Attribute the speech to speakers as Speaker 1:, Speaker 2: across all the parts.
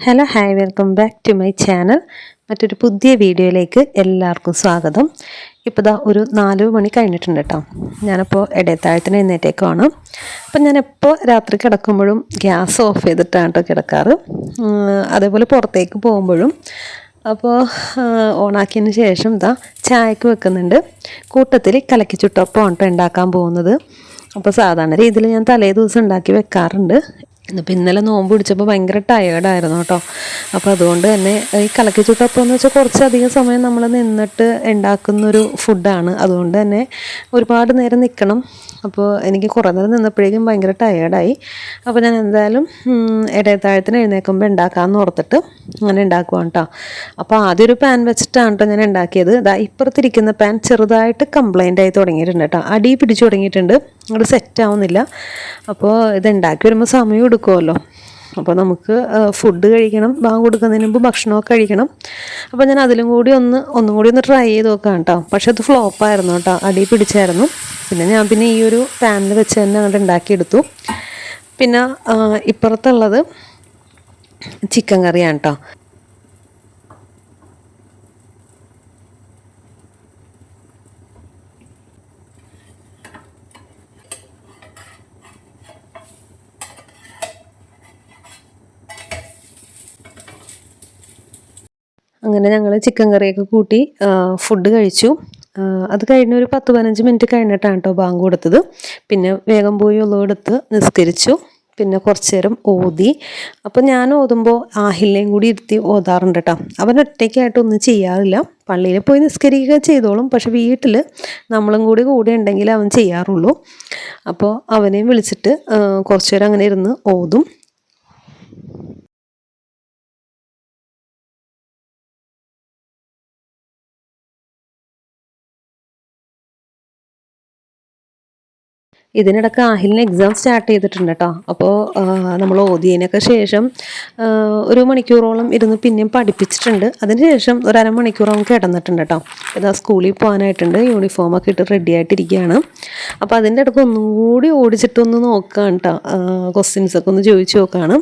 Speaker 1: Hello hi welcome back to my channel മറ്റൊരു പുതിയ വീഡിയോയിലേക്ക് എല്ലാവർക്കും സ്വാഗതം. ഇപ്പോൾ ദാ ഒരു നാല് മണി കഴിഞ്ഞിട്ടുണ്ട് കേട്ടോ ഞാനപ്പോൾ ഇടയത്താഴത്തിന് എഴുന്നേറ്റേക്കുവാണ്. അപ്പം ഞാൻ എപ്പോൾ രാത്രി കിടക്കുമ്പോഴും ഗ്യാസ് ഓഫ് ചെയ്തിട്ടാണ് കേട്ടോ കിടക്കാറ്. അതേപോലെ പുറത്തേക്ക് പോകുമ്പോഴും. അപ്പോൾ ഓണാക്കിയതിന് ശേഷം ഇതാ ചായക്ക് വെക്കുന്നുണ്ട്. കൂട്ടത്തിൽ കലക്കി ചുട്ടപ്പം കേട്ടോ ഉണ്ടാക്കാൻ പോകുന്നത്. അപ്പോൾ സാധാരണ രീതിയിൽ ഞാൻ തലേ ദിവസം ഉണ്ടാക്കി വെക്കാറുണ്ട്. ഇന്നിപ്പോൾ ഇന്നലെ നോമ്പ് പിടിച്ചപ്പോൾ ഭയങ്കര ടയേർഡായിരുന്നു കേട്ടോ. അപ്പോൾ അതുകൊണ്ട് തന്നെ ഈ കലക്കി ചുട്ടപ്പം എന്ന് വെച്ചാൽ കുറച്ചധികം സമയം നമ്മൾ നിന്നിട്ട് ഉണ്ടാക്കുന്നൊരു ഫുഡാണ് അതുകൊണ്ട് തന്നെ ഒരുപാട് നേരം നിൽക്കണം അപ്പോൾ എനിക്ക് കുറേ നേരം നിന്നപ്പോഴേക്കും ഭയങ്കര ടയേർഡായി അപ്പോൾ ഞാൻ എന്തായാലും ഇടയത്താഴത്തിന് എഴുന്നേൽക്കുമ്പോൾ ഉണ്ടാക്കാമെന്ന് ഓർത്തിട്ട് അങ്ങനെ ഉണ്ടാക്കുവാണ് കേട്ടോ അപ്പോൾ ആദ്യം ഒരു പാൻ വെച്ചിട്ടാണ് കേട്ടോ ഞാൻ ഉണ്ടാക്കിയത്. ഇതാ ഇപ്പുറത്തിരിക്കുന്ന പാൻ ചെറുതായിട്ട് കംപ്ലൈന്റ് ആയി തുടങ്ങിയിട്ടുണ്ട് കേട്ടോ അടി പിടിച്ചു തുടങ്ങിയിട്ടുണ്ട്. അങ്ങോട്ട് സെറ്റ് ആവുന്നില്ല. അപ്പോൾ ഇത് ഉണ്ടാക്കി വരുമ്പോൾ സമയം എടുക്കുമല്ലോ അപ്പോൾ നമുക്ക് ഫുഡ് കഴിക്കണം. ബാങ്ക് കൊടുക്കുന്നതിന് മുമ്പ് ഭക്ഷണമൊക്കെ കഴിക്കണം. അപ്പോൾ ഞാൻ അതിലും കൂടി ഒന്ന് ഒന്നും കൂടി ഒന്ന് ട്രൈ ചെയ്ത് നോക്കാം കേട്ടോ. പക്ഷെ അത് ഫ്ലോപ്പായിരുന്നു കേട്ടോ. അടി പിടിച്ചായിരുന്നു. പിന്നെ ഞാൻ പിന്നെ ഈ ഒരു പാനിൽ വെച്ച് തന്നെ അങ്ങോട്ട് ഉണ്ടാക്കിയെടുത്തു പിന്നെ ഇപ്പുറത്തുള്ളത് ചിക്കൻ കറിയാണ് കേട്ടോ. അങ്ങനെ ഞങ്ങൾ ചിക്കൻ കറിയൊക്കെ കൂട്ടി ഫുഡ് കഴിച്ചു. അത് കഴിഞ്ഞ ഒരു പത്ത് പതിനഞ്ച് മിനിറ്റ് കഴിഞ്ഞിട്ടാണ് കേട്ടോ ബാങ്ക് കൊടുത്തത്. പിന്നെ വേഗം പോയി ഉള്ളവെടുത്ത് നിസ്കരിച്ചു. പിന്നെ കുറച്ച് നേരം ഓതി. അപ്പം ഞാൻ ഓതുമ്പോൾ ആഹില്ലയും കൂടി ഇരുത്തി ഓതാറുണ്ട് കേട്ടോ അവൻ ഒറ്റയ്ക്കായിട്ട് ഒന്നും ചെയ്യാറില്ല. പള്ളിയിൽ പോയി നിസ്കരിക്കുക ചെയ്തോളും. പക്ഷെ വീട്ടിൽ നമ്മളും കൂടി കൂടെ ഉണ്ടെങ്കിൽ അവൻ ചെയ്യാറുള്ളൂ. അപ്പോൾ അവനെയും വിളിച്ചിട്ട് കുറച്ച് നേരം അങ്ങനെ ഇരുന്ന് ഓതും. ഇതിനിടയ്ക്ക് ആഹിലിന് എക്സാം സ്റ്റാർട്ട് ചെയ്തിട്ടുണ്ട് കേട്ടോ അപ്പോൾ നമ്മൾ ഓതിയതിനൊക്കെ ശേഷം ഒരു മണിക്കൂറോളം ഇരുന്ന് പിന്നെയും പഠിപ്പിച്ചിട്ടുണ്ട്. അതിന് ശേഷം ഒരു അരമണിക്കൂറോളം കിടന്നിട്ടുണ്ട് കേട്ടോ ഇതാ സ്കൂളിൽ പോകാനായിട്ടുണ്ട്. യൂണിഫോമൊക്കെ ഇട്ട് റെഡി ആയിട്ടിരിക്കുകയാണ്. അപ്പോൾ അതിന്റെ ഇടയ്ക്ക് ഒന്നും കൂടി ഓടിച്ചിട്ടൊന്ന് നോക്കാം കേട്ടോ ക്വസ്റ്റ്യൻസൊക്കെ ഒന്ന് ചോദിച്ചു നോക്കുകയാണ്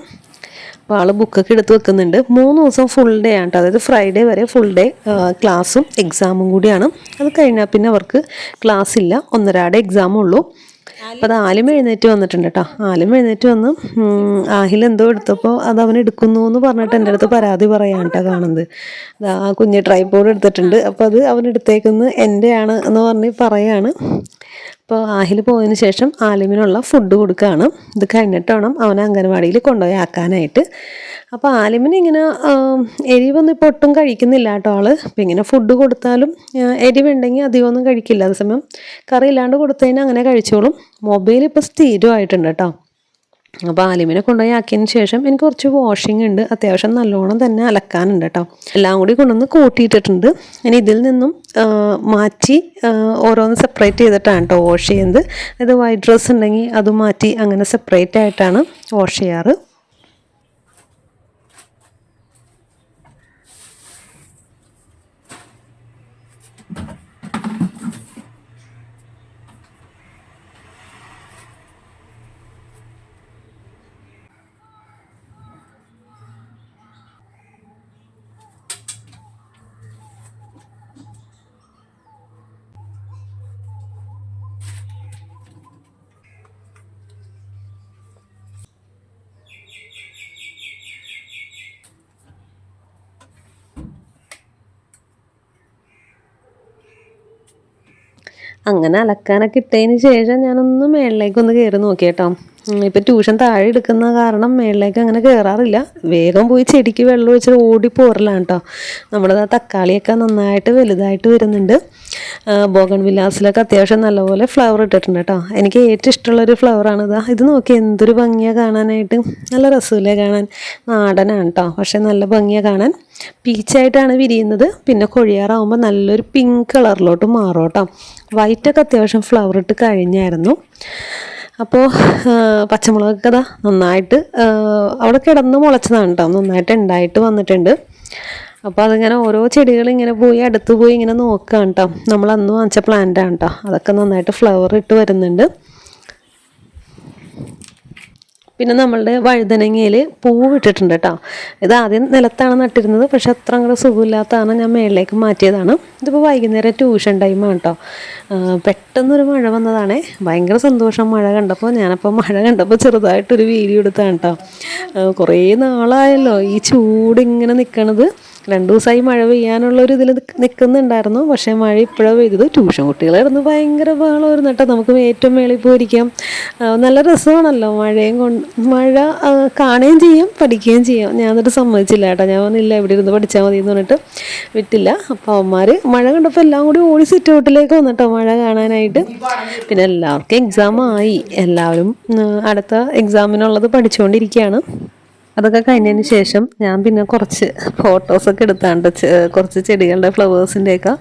Speaker 1: അപ്പോൾ ആൾ ബുക്കൊക്കെ എടുത്ത് വെക്കുന്നുണ്ട്. മൂന്ന് ദിവസം ഫുൾ ഡേ ആണ് കേട്ടോ അതായത് ഫ്രൈഡേ വരെ ഫുൾ ഡേ ക്ലാസ്സും എക്സാമും കൂടിയാണ്. അത് കഴിഞ്ഞാൽ പിന്നെ അവർക്ക് ക്ലാസ് ഇല്ല. ഒന്നരാടെ എക്സാമേ ഉള്ളൂ. അപ്പോൾ അത് ആലും എഴുന്നേറ്റ് വന്നിട്ടുണ്ട് കേട്ടോ ആലും എഴുന്നേറ്റ് വന്ന് ആഹിൽ എന്തോ എടുത്തപ്പോൾ അത് അവൻ എടുക്കുന്നു എന്ന് പറഞ്ഞിട്ട് എന്റെ അടുത്ത് പരാതി പറയാൻ കേട്ടോ കാണുന്നത്. ആ കുഞ്ഞ് ട്രൈപോഡ് എടുത്തിട്ടുണ്ട്. അപ്പോൾ അത് അവൻ എടുത്തേക്കുന്നത് എന്റെയാണ് എന്ന് പറഞ്ഞ് പറയാണ്. അപ്പോൾ ആഹിൽ പോയതിന് ശേഷം ആലിമിനുള്ള ഫുഡ് കൊടുക്കുകയാണ്. ഇത് കഴിഞ്ഞിട്ട് വേണം അവനെ അംഗനവാടിയിൽ കൊണ്ടുപോയി ആക്കാനായിട്ട്. അപ്പോൾ ആലിമിന് ഇങ്ങനെ എരിവൊന്നും ഇപ്പോൾ ഒട്ടും കഴിക്കുന്നില്ല കേട്ടോ ആൾ. അപ്പം ഇങ്ങനെ ഫുഡ് കൊടുത്താലും എരിവുണ്ടെങ്കിൽ അധികമൊന്നും കഴിക്കില്ല. അതേസമയം കറി ഇല്ലാണ്ട് കൊടുത്തതിന് അങ്ങനെ കഴിച്ചോളും. മൊബൈൽ ഇപ്പോൾ സ്ഥിരമായിട്ടുണ്ട് കേട്ടോ. അപ്പോൾ ആലിമിനെ കൊണ്ടുപോയി ആക്കിയതിന് ശേഷം എനിക്ക് കുറച്ച് വാഷിംഗ് ഉണ്ട്. അത്യാവശ്യം നല്ലോണം തന്നെ അലക്കാനുണ്ട് കേട്ടോ. എല്ലാം കൂടി കൊണ്ടുവന്ന് കൂട്ടിയിട്ടിട്ടുണ്ട്. ഇനി ഇതിൽ നിന്നും മാറ്റി ഓരോന്ന് സെപ്പറേറ്റ് ചെയ്തിട്ടാണ് കേട്ടോ വാഷ് ചെയ്യുന്നത്. അത് വൈറ്റ് ഡ്രസ്സ് ഉണ്ടെങ്കിൽ അത് മാറ്റി അങ്ങനെ സെപ്പറേറ്റ് ആയിട്ടാണ് വാഷ് ചെയ്യാറ്. അങ്ങനെ അലക്കാനൊക്കെ ഇട്ടതിന് ശേഷം ഞാനൊന്ന് മേളിലേക്കൊന്ന് കയറി നോക്കി കേട്ടോ ഉം, ഇപ്പം ട്യൂഷൻ താഴെ എടുക്കുന്ന കാരണം മേളിലേക്ക് അങ്ങനെ കയറാറില്ല വേഗം പോയി ചെടിക്ക് വെള്ളം ഒഴിച്ച് ഓടി പോരലാണ് കേട്ടോ നമ്മുടെ തക്കാളിയൊക്കെ നന്നായിട്ട് വലുതായിട്ട് വരുന്നുണ്ട്. ബോഗൺ വിലാസിലൊക്കെ അത്യാവശ്യം നല്ലപോലെ ഫ്ലവർ ഇട്ടിട്ടുണ്ട് കേട്ടോ എനിക്ക് ഏറ്റവും ഇഷ്ടമുള്ളൊരു ഫ്ലവറാണ് ഇതാ. ഇത് നോക്കി എന്തൊരു ഭംഗിയാണ് കാണാനായിട്ട്. നല്ല രസമില്ലേ കാണാൻ. നാടനാണ് കേട്ടോ പക്ഷെ നല്ല ഭംഗിയാണ് കാണാൻ. പീച്ചായിട്ടാണ് വിരിയുന്നത്. പിന്നെ കൊഴിയാറാവുമ്പോൾ നല്ലൊരു പിങ്ക് കളറിലോട്ട് മാറും കേട്ടോ വൈറ്റൊക്കെ അത്യാവശ്യം ഫ്ലവർ ഇട്ട് കഴിഞ്ഞായിരുന്നു. അപ്പോൾ പച്ചമുളകൊക്കെ അതാ നന്നായിട്ട് അവിടെ കിടന്ന് മുളച്ചതാണ് കേട്ടോ നന്നായിട്ട് ഉണ്ടായിട്ട് വന്നിട്ടുണ്ട്. അപ്പോൾ അതിങ്ങനെ ഓരോ ചെടികൾ ഇങ്ങനെ പോയി അടുത്ത് പോയി ഇങ്ങനെ നോക്കുകയാണ് കേട്ടോ നമ്മൾ അന്ന് വാങ്ങിച്ച പ്ലാന്റാണ് കേട്ടോ അതൊക്കെ നന്നായിട്ട് ഫ്ലവർ ഇട്ട് വരുന്നുണ്ട്. പിന്നെ നമ്മളുടെ വഴുതനങ്ങയിൽ പൂവ് ഇട്ടിട്ടുണ്ട് കേട്ടോ. ഇത് ആദ്യം നിലത്താണ് നട്ടിരുന്നത്. പക്ഷെ അത്ര അങ്ങോട്ട് സുഖമില്ലാത്തതാണ് ഞാൻ മേളിലേക്ക് മാറ്റിയതാണ്. ഇതിപ്പോൾ വൈകുന്നേരം ട്യൂഷൻ ടൈമാണ് കേട്ടോ പെട്ടെന്നൊരു മഴ വന്നതാണേ. ഭയങ്കര സന്തോഷം മഴ കണ്ടപ്പോൾ ഞാനപ്പോൾ മഴ കണ്ടപ്പോൾ ചെറുതായിട്ടൊരു വീഡിയോ എടുത്താണ് കേട്ടോ കുറേ നാളായല്ലോ ഈ ചൂടിങ്ങനെ നിൽക്കണത് രണ്ടു ദിവസമായി മഴ പെയ്യാനുള്ള ഒരു ഇതിൽ നിൽക്കുന്നുണ്ടായിരുന്നു പക്ഷേ മഴ ഇപ്പോഴാണ് പെയ്തത്. ട്യൂഷൻ കുട്ടികളായിരുന്നു ഭയങ്കര ബഹളമായിരുന്നു കേട്ടോ. നമുക്ക് ഏറ്റവും മേളിൽ പോയിരിക്കാം. നല്ല രസമാണല്ലോ മഴയും കൊണ്ട് മഴ കാണുകയും ചെയ്യാം പഠിക്കുകയും ചെയ്യാം. ഞാൻ എന്നിട്ട് സമ്മതിച്ചില്ല കേട്ടോ. ഞാൻ വന്നില്ല ഇവിടെ ഇരുന്ന് പഠിച്ചാൽ മതി എന്ന് പറഞ്ഞിട്ട് വിട്ടില്ല. അപ്പോൾ അവന്മാർ മഴ കണ്ടപ്പോൾ എല്ലാം കൂടി ഓടി സിറ്റ് ഔട്ടിലേക്ക് വന്നിട്ടോ മഴ കാണാനായിട്ട്. പിന്നെ എല്ലാവർക്കും എക്സാം ആയി. എല്ലാവരും അടുത്ത എക്സാമിനുള്ളത് പഠിച്ചുകൊണ്ടിരിക്കുകയാണ് അതൊക്കെ കഴിഞ്ഞതിന് ശേഷം ഞാൻ പിന്നെ കുറച്ച് ഫോട്ടോസൊക്കെ എടുത്താണ്ട് കുറച്ച് ചെടികളുടെ ഫ്ലവേഴ്സിന്റെയൊക്കെ.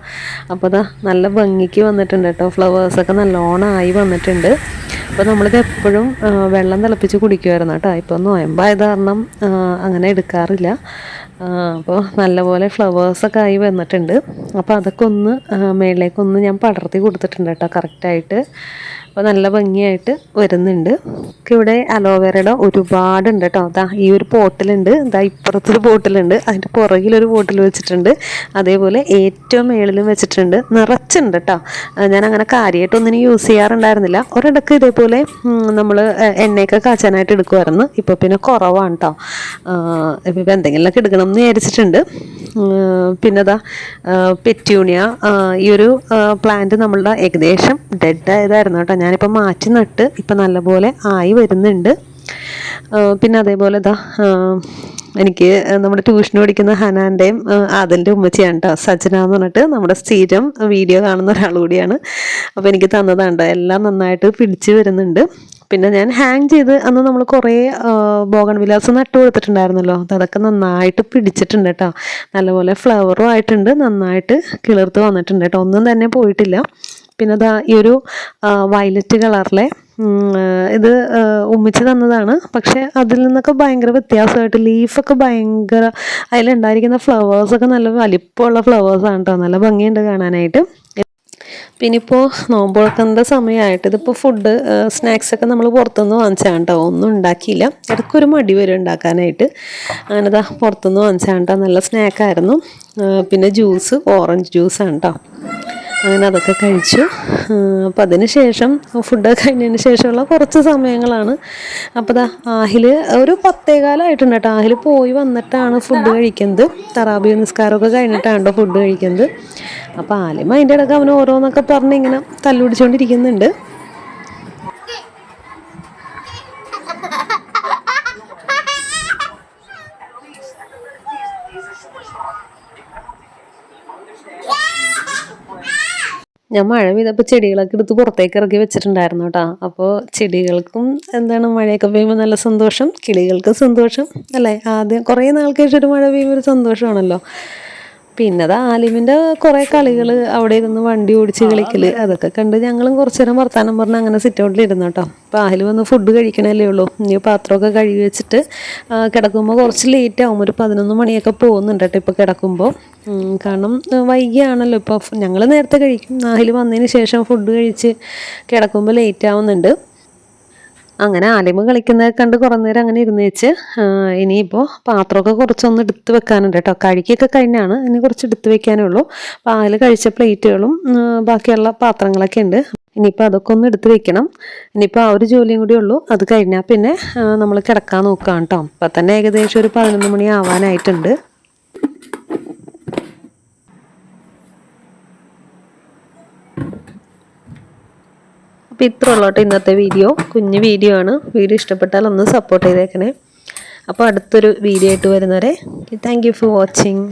Speaker 1: അപ്പോൾ അതാ നല്ല ഭംഗിക്ക് വന്നിട്ടുണ്ട് കേട്ടോ. ഫ്ലവേഴ്സൊക്കെ നല്ലോണം ആയി വന്നിട്ടുണ്ട്. അപ്പോൾ നമ്മളിത് എപ്പോഴും വെള്ളം തിളപ്പിച്ച് കുടിക്കുമായിരുന്നു കേട്ടോ. ഇപ്പോൾ നോയമ്പായത് കാരണം അങ്ങനെ എടുക്കാറില്ല. അപ്പോൾ നല്ലപോലെ ഫ്ലവേഴ്സൊക്കെ ആയി വന്നിട്ടുണ്ട്. അപ്പോൾ അതൊക്കെ ഒന്ന് മേളിലേക്കൊന്ന് ഞാൻ പടർത്തി കൊടുത്തിട്ടുണ്ട് കേട്ടോ കറക്റ്റായിട്ട് അപ്പോൾ നല്ല ഭംഗിയായിട്ട് വരുന്നുണ്ട്. ഇവിടെ അലോവേറയുടെ ഒരുപാടുണ്ട് കേട്ടോ. അതാ ഈ ഒരു പോട്ടിലുണ്ട്. ഇതാ ഇപ്പുറത്തൊരു പോട്ടിലുണ്ട്. അതിന്റെ പുറകിലൊരു പോട്ടിൽ വെച്ചിട്ടുണ്ട്. അതേപോലെ ഏറ്റവും മേളിലും വെച്ചിട്ടുണ്ട്. നിറച്ചുണ്ട് കേട്ടോ. ഞാൻ അങ്ങനെ കാര്യമായിട്ടൊന്നിനും യൂസ് ചെയ്യാറുണ്ടായിരുന്നില്ല. ഒരിടക്ക് ഇതേപോലെ നമ്മൾ എണ്ണയൊക്കെ കാച്ചാനായിട്ട് എടുക്കുമായിരുന്നു ഇപ്പോൾ പിന്നെ കുറവാണ് കേട്ടോ. ഇപ്പോൾ എന്തെങ്കിലുമൊക്കെ എടുക്കണം എന്ന് വിചാരിച്ചിട്ടുണ്ട് പിന്നെ അതാ പെറ്റ്യൂണിയ ഈ ഒരു പ്ലാന്റ് നമ്മളുടെ ഏകദേശം ഡെഡ് ആയതായിരുന്നു കേട്ടോ. ഞാനിപ്പോൾ മാറ്റി നട്ട് ഇപ്പം നല്ലപോലെ ആയി വരുന്നുണ്ട്. പിന്നെ അതേപോലെ ഇതാ എനിക്ക് നമ്മുടെ ട്യൂഷൻ പഠിക്കുന്ന ഹനാന്റെയും അതിന്റെ ഉമ്മച്ചിയാണ് കേട്ടോ. സജന എന്ന് പറഞ്ഞിട്ട് നമ്മുടെ സ്ഥിരം വീഡിയോ കാണുന്ന ഒരാൾ കൂടിയാണ് അപ്പോൾ എനിക്ക് തന്നതാണ്. എല്ലാം നന്നായിട്ട് പിടിച്ച് വരുന്നുണ്ട്. പിന്നെ ഞാൻ ഹാങ് ചെയ്ത് അന്ന് നമ്മൾ കുറേ ബോഗൺ വിലാസ് നട്ടു കൊടുത്തിട്ടുണ്ടായിരുന്നല്ലോ. അത് അതൊക്കെ നന്നായിട്ട് പിടിച്ചിട്ടുണ്ട് കേട്ടോ നല്ലപോലെ ഫ്ലവറും ആയിട്ടുണ്ട് നന്നായിട്ട് കിളിർത്ത് വന്നിട്ടുണ്ട് കേട്ടോ ഒന്നും തന്നെ പോയിട്ടില്ല. പിന്നെ അതാ ഈ ഒരു വയലറ്റ് കളറിലെ ഇത് ഉമ്മിച്ച് തന്നതാണ്. പക്ഷെ അതിൽ നിന്നൊക്കെ ഭയങ്കര വ്യത്യാസമായിട്ട് ലീഫൊക്കെ ഭയങ്കര അതിലുണ്ടായിരിക്കുന്ന ഫ്ലവേഴ്സൊക്കെ നല്ല വലിപ്പമുള്ള ഫ്ലവേഴ്സാണ് കേട്ടോ നല്ല ഭംഗിയുണ്ട് കാണാനായിട്ട്. പിന്നെ ഇപ്പോൾ നോമ്പ് തുറക്കുന്ന സമയമായിട്ട് ഇതിപ്പോൾ ഫുഡ് സ്നാക്സ് ഒക്കെ നമ്മൾ പുറത്തുനിന്ന് വാങ്ങിച്ചാണ് കേട്ടോ ഒന്നും ഉണ്ടാക്കിയില്ല. ഇടയ്ക്കൊരു മടി വരും ഉണ്ടാക്കാനായിട്ട്. അങ്ങനെ ദാ പുറത്തുനിന്ന് വാങ്ങിച്ചാണ് കേട്ടോ നല്ല സ്നാക്കായിരുന്നു പിന്നെ ജ്യൂസ് ഓറഞ്ച് ജ്യൂസാണ് കേട്ടോ അങ്ങനെ അതൊക്കെ കഴിച്ചു. അപ്പം അതിന് ശേഷം ഫുഡ് കഴിഞ്ഞതിന് ശേഷമുള്ള കുറച്ച് സമയങ്ങളാണ്. അപ്പോൾ ദാ ആഹിൽ ഒരു പത്തേകാലമായിട്ടുണ്ട് കേട്ടോ ആഹിൽ പോയി വന്നിട്ടാണ് ഫുഡ് കഴിക്കുന്നത്. തറാബി നിസ്കാരമൊക്കെ കഴിഞ്ഞിട്ടാണ് കേട്ടോ ഫുഡ് കഴിക്കുന്നത്. അപ്പോൾ ആലിമ അതിന്റെ ഇടയ്ക്ക് അവൻ ഓരോന്നൊക്കെ പറഞ്ഞ് ഇങ്ങനെ തല്ലുപിടിച്ചുകൊണ്ടിരിക്കുന്നുണ്ട് ഞാൻ മഴ പെയ്തപ്പോൾ ചെടികളൊക്കെ എടുത്ത് പുറത്തേക്ക് ഇറക്കി വെച്ചിട്ടുണ്ടായിരുന്നു കേട്ടോ. അപ്പോൾ ചെടികൾക്കും എന്താണ് മഴയൊക്കെ പെയ്യുമ്പോൾ നല്ല സന്തോഷം കിളികൾക്കും സന്തോഷം അല്ലേ? ആദ്യം കുറേ നാൾക്ക് ശേഷം മഴ പെയ്യുമ്പോൾ ഒരു സന്തോഷമാണല്ലോ. പിന്നെ അത് ആലിമിന്റെ കുറേ കളികൾ അവിടെ ഇരുന്ന് വണ്ടി ഓടിച്ച് കളിക്കൽ അതൊക്കെ കണ്ട് ഞങ്ങളും കുറച്ച് നേരം വർത്താനം പറഞ്ഞ് അങ്ങനെ സിറ്റ് ഔട്ടിൽ ഇരുന്നു കേട്ടോ. അപ്പോൾ ആഹിൽ വന്ന് ഫുഡ് കഴിക്കണല്ലേ ഉള്ളൂ. ഇനി പാത്രമൊക്കെ കഴുകി വെച്ചിട്ട് കിടക്കുമ്പോൾ കുറച്ച് ലേറ്റ് ആവും. ഒരു പതിനൊന്ന് മണിയൊക്കെ പോകുന്നുണ്ട് കേട്ടോ ഇപ്പോൾ കിടക്കുമ്പോൾ കാരണം വൈകിയാണല്ലോ. ഇപ്പോൾ ഞങ്ങൾ നേരത്തെ കഴിക്കും. നാഹിൽ വന്നതിന് ശേഷം ഫുഡ് കഴിച്ച് കിടക്കുമ്പോൾ ലേറ്റ് ആവുന്നുണ്ട്. അങ്ങനെ ആലിമ കളിക്കുന്നത് കണ്ട് കുറേ നേരം അങ്ങനെ ഇരുന്ന് വെച്ച് ഇനിയിപ്പോൾ പാത്രമൊക്കെ കുറച്ചൊന്ന് എടുത്ത് വെക്കാനുണ്ട് കേട്ടോ കഴുകിയൊക്കെ കഴിഞ്ഞാണ് ഇനി കുറച്ച് എടുത്ത് വെക്കാനേ ഉള്ളൂ പാൽ കഴിച്ച പ്ലേറ്റുകളും ബാക്കിയുള്ള പാത്രങ്ങളൊക്കെ ഉണ്ട്. ഇനിയിപ്പോൾ അതൊക്കെ ഒന്ന് എടുത്ത് വെക്കണം. ഇനിയിപ്പോൾ ആ ഒരു ജോലിയും കൂടി ഉള്ളൂ. അത് കഴിഞ്ഞാൽ പിന്നെ നമ്മൾ കിടക്കാൻ നോക്കാം കേട്ടോ അപ്പം തന്നെ ഏകദേശം ഒരു പതിനൊന്ന് മണി ആവാനായിട്ടുണ്ട്. അപ്പോൾ ഇത്ര ഉള്ളൂ കേട്ടോ ഇന്നത്തെ വീഡിയോ കുഞ്ഞു വീഡിയോ ആണ്. വീഡിയോ ഇഷ്ടപ്പെട്ടാൽ ഒന്ന് സപ്പോർട്ട് ചെയ്തേക്കണേ. അപ്പോൾ അടുത്തൊരു വീഡിയോ ആയിട്ട് വരുന്നവരെ താങ്ക് ഫോർ വാച്ചിങ്